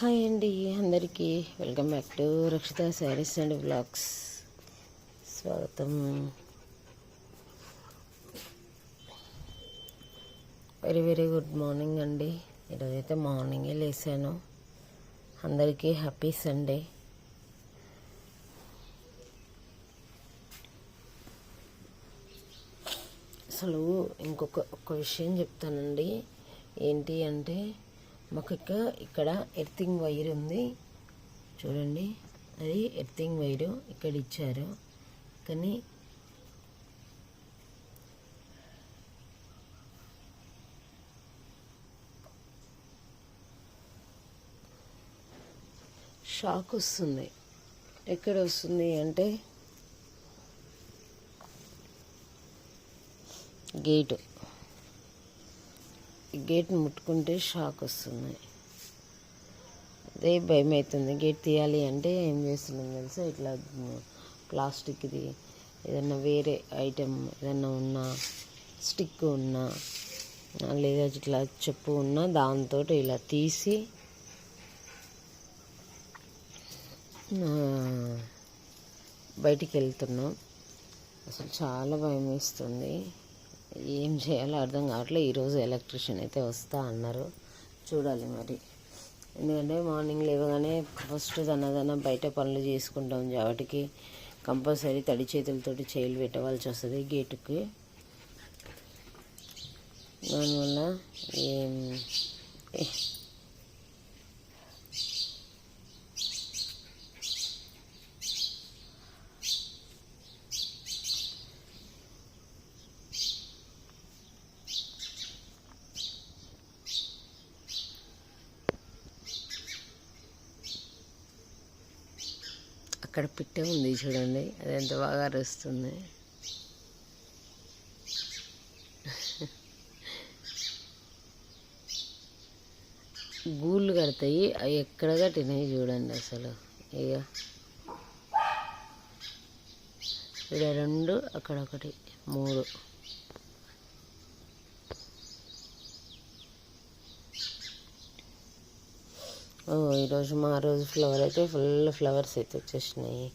Hi అండి అందరికీ. Welcome back to Rakshitha sarees and vlogs స్వాగతం. వెరీ వెరీ గుడ్ మార్నింగ్ అండి. ఈరోజైతే మార్నింగే లేసాను. అందరికీ హ్యాపీ సండే. అసలు ఇంకొక ఒక విషయం చెప్తానండి. ఏంటి అంటే మాకు ఇక్కడ ఇక్కడ ఎర్తింగ్ వైర్ ఉంది. చూడండి. అది ఎర్తింగ్ వైరు ఇక్కడ ఇచ్చారు. కానీ షాక్ వస్తుంది. ఎక్కడ వస్తుంది అంటే గేటు. గేట్ ముట్టుకుంటే షాక్ వస్తుంది. అదే భయం అవుతుంది. గేట్ తీయాలి అంటే ఏం చేస్తున్నాం తెలుసా? ఇట్లా ప్లాస్టిక్ది ఏదన్నా వేరే ఐటెం ఏదన్నా ఉన్నా స్టిక్ ఉన్నా లేదా ఇట్లా చెప్పు ఉన్నా దాంతో ఇలా తీసి బయటికి వెళ్తున్నాం. అసలు చాలా భయం వేస్తుంది. ఏం చేయాలో అర్థం కావట్లే. ఈరోజు ఎలక్ట్రిషియన్ అయితే వస్తా అన్నారు. చూడాలి మరి. ఎందుకంటే మార్నింగ్ లేవగానే ఫస్ట్ దనదన బయట పనులు చేసుకుంటాం. కాబట్టి కంపల్సరీ తడి చేతులతోటి చేయలు పెట్టవలసి వస్తుంది గేటుకి. దానివల్ల ఏం అక్కడ పిట్టే ఉంది చూడండి. అది ఎంత బాగా అరుస్తుంది. గూళ్ళు కడతాయి. అవి ఎక్కడ కట్టినాయి చూడండి అసలు. ఇక ఇక్కడ రెండు అక్కడ ఒకటి మూడు. ఈరోజు మా రోజు ఫ్లవర్ అయితే ఫుల్ ఫ్లవర్స్ అయితే వచ్చేసినాయి.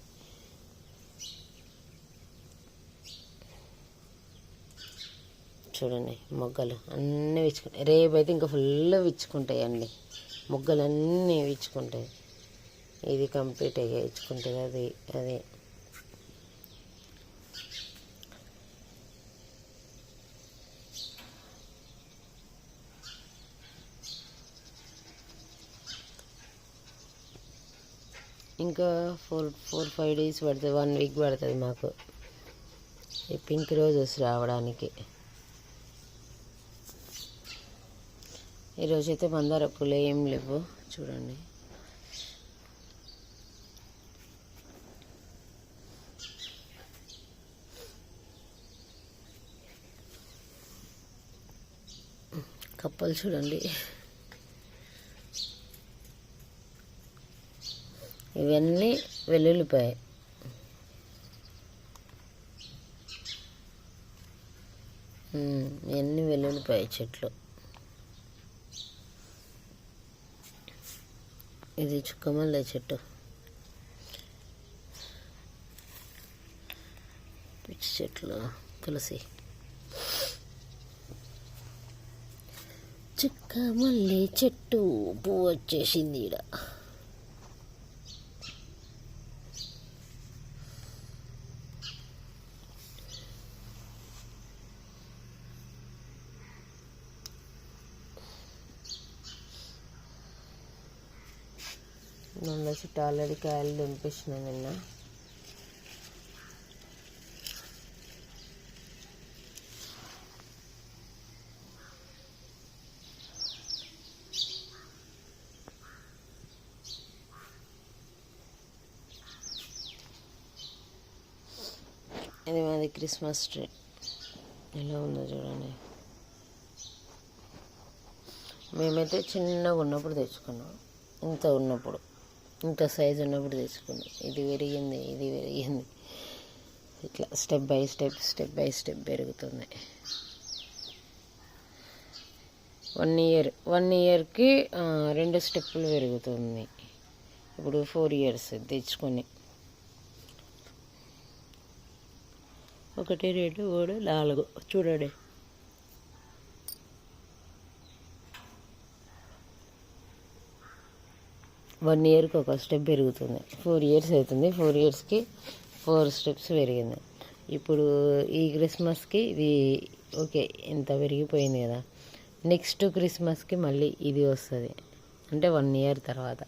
చూడండి మొగ్గలు అన్నీ విచ్చుకుంటాయి రేపు అయితే ఇంకా ఫుల్ విచ్చుకుంటాయండి. మొగ్గలు అన్నీ విచ్చుకుంటాయి. ఇది కంప్లీట్ అయ్యి ఇచ్చుకుంటుంది అది అది. ఇంకా ఫోర్ ఫోర్ ఫైవ్ డేస్ పడుతుంది వన్ వీక్ పడుతుంది మాకు. ఈ పింక్ రోజెస్ రావడానికి. ఈరోజు అయితే మందార పూలు ఏం లేవు చూడండి. కప్పలు చూడండి. ఇవన్నీ వెల్లుల్లిపాయ. ఇవన్నీ వెల్లుల్లిపాయ చెట్లు. ఇది చుక్కమల్లె చెట్టు. పిచ్చి చెట్లు తులసి. చుక్క మల్లె చెట్టు పువ్వు వచ్చేసింది ఈడ. నల్ల చుట్టూ ఆల్రెడీ కాయలు దింపేసిన నిన్న. ఇది మాది క్రిస్మస్ ట్రీ. ఎలా ఉందో చూడండి. మేమైతే చిన్నగా ఉన్నప్పుడు తెచ్చుకున్నాం. ఇంత ఉన్నప్పుడు. ఇంత సైజు ఉన్నప్పుడు తెచ్చుకున్నాం. ఇది పెరిగింది ఇది పెరిగింది. ఇట్లా step by step step by step పెరుగుతుంది. వన్ ఇయర్ వన్ ఇయర్కి రెండు స్టెప్పులు పెరుగుతుంది. ఇప్పుడు ఫోర్ ఇయర్స్ తెచ్చుకొని. ఒకటి రెండు మూడు నాలుగు. చూడండి. వన్ ఇయర్కి ఒక స్టెప్ పెరుగుతుంది. ఫోర్ ఇయర్స్ అవుతుంది. ఫోర్ ఇయర్స్కి ఫోర్ స్టెప్స్ పెరిగింది. ఇప్పుడు ఈ క్రిస్మస్కి ఇది ఓకే ఇంత పెరిగిపోయింది కదా. నెక్స్ట్ క్రిస్మస్కి మళ్ళీ ఇది వస్తుంది. అంటే వన్ ఇయర్ తర్వాత.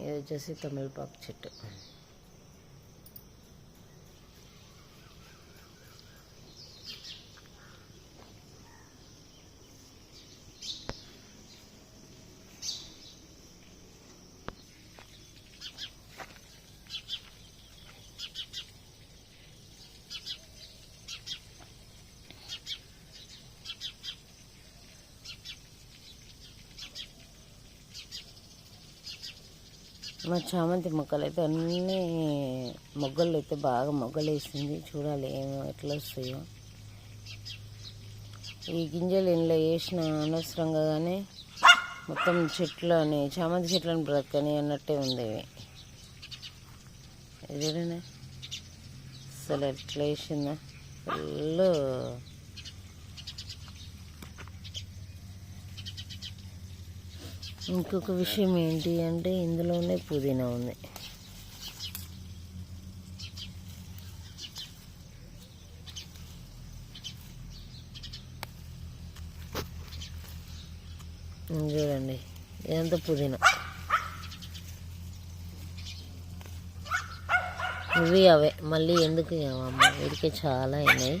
ఇది వచ్చేసి తమిళపాకు చెట్టు. మా చామంతి మొక్కలు అయితే అన్నీ మొగ్గలు అయితే బాగా మొగ్గలు వేసింది చూడాలి ఏమో ఎట్లా వస్తాయో. ఈ గింజలు ఇంట్లో వేసిన అనవసరంగా కానీ మొత్తం చెట్లని చామంతి చెట్లను బ్రతకని అన్నట్టే ఉంది ఇవి చూడండి అసలు ఎట్లా వేసిందా? ఫుల్ ఇంకొక విషయం ఏంటి అంటే ఇందులోనే పుదీనా ఉంది. చూడండి ఇదంతా పుదీనా. ఇవి అవే మళ్ళీ ఎందుకు అమ్మ వీడికి చాలా అయినాయి.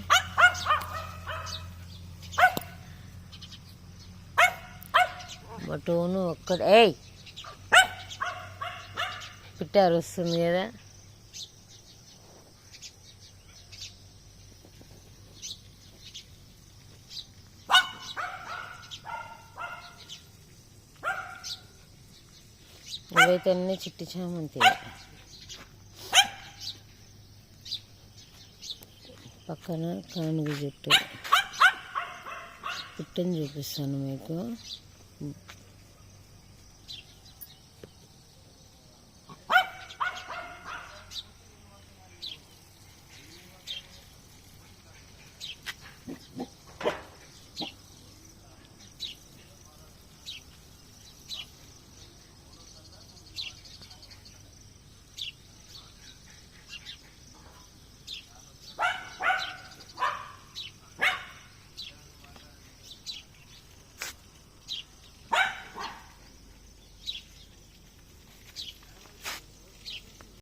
మా టోను ఒక్కడ. ఏయ్! పిట్టారు వస్తుంది కదా. ఇవైతే అన్నీ చిట్టి చామంతి. పక్కన కానుగ చెట్టు. పుట్టని చూపిస్తాను మీకు.